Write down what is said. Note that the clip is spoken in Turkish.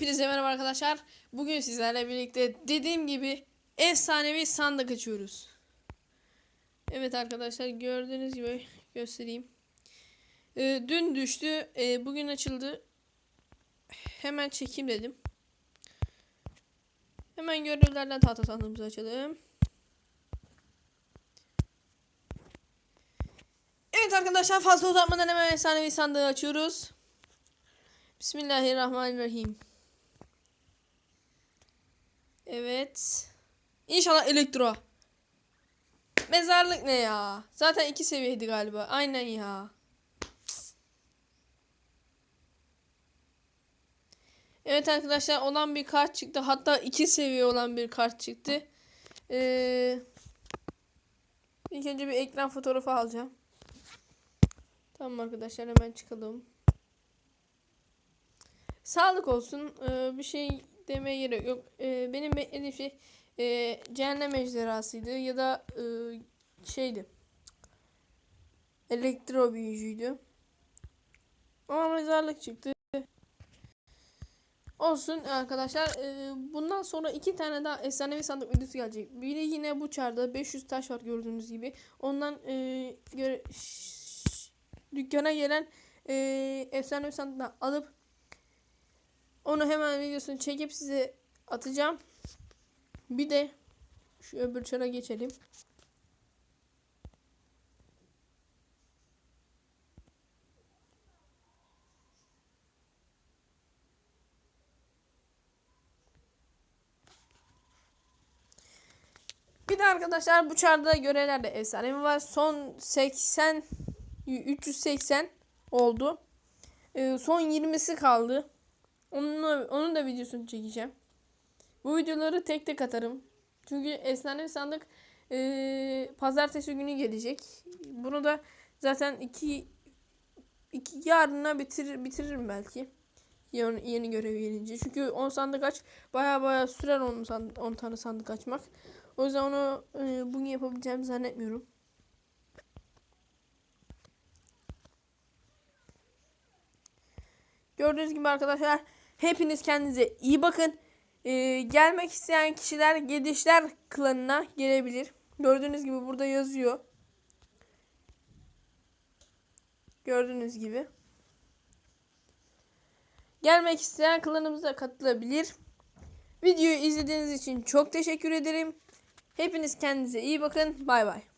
Hepinize merhaba arkadaşlar. Bugün sizlerle birlikte dediğim gibi efsanevi sandık açıyoruz. Evet arkadaşlar gördüğünüz gibi göstereyim. Ee, dün düştü. ee, bugün açıldı. Hemen çekeyim dedim. Hemen görevlerden tahta sandığımızı açalım. Evet arkadaşlar fazla uzatmadan hemen efsanevi sandığı açıyoruz. Bismillahirrahmanirrahim. Evet. İnşallah elektro. Mezarlık ne ya? Zaten iki seviyeydi galiba. Aynen ya. Evet arkadaşlar olan bir kart çıktı. Hatta iki seviye olan bir kart çıktı. Ee, ilk önce bir ekran fotoğrafı alacağım. Tamam arkadaşlar hemen çıkalım. Sağlık olsun. Ee, bir şey demeye gerek yok. Ee, benim beklediğim şey e, cehennem ejderhasıydı ya da e, şeydi. Elektro büyücüydü. Ama mezarlık çıktı. Olsun arkadaşlar. Ee, bundan sonra iki tane daha efsanevi sandık videosu gelecek. Biri yine bu çarda 500 taş var gördüğünüz gibi. Ondan e, göre, dükkana gelen e, efsanevi sandıktan alıp onu hemen videosunu çekip size atacağım. Bir de şu öbür çara geçelim. Bir de arkadaşlar bu çarda görevlerde efsanevi var. Son 80 380 oldu. Ee, son 20'si kaldı. Onun, onun da videosunu çekeceğim. Bu videoları tek tek atarım. Çünkü efsane sandık e, pazartesi günü gelecek. Bunu da zaten iki, iki yarına bitir, bitiririm belki. Yeni, yeni görev gelince. Çünkü 10 sandık aç baya baya sürer 10, sandık, 10 tane sandık açmak. O yüzden onu e, bugün yapabileceğimi zannetmiyorum. Gördüğünüz gibi arkadaşlar hepiniz kendinize iyi bakın. Ee, gelmek isteyen kişiler Gedişler klanına gelebilir. Gördüğünüz gibi burada yazıyor. Gördüğünüz gibi. Gelmek isteyen klanımıza katılabilir. Videoyu izlediğiniz için çok teşekkür ederim. Hepiniz kendinize iyi bakın. Bay bay.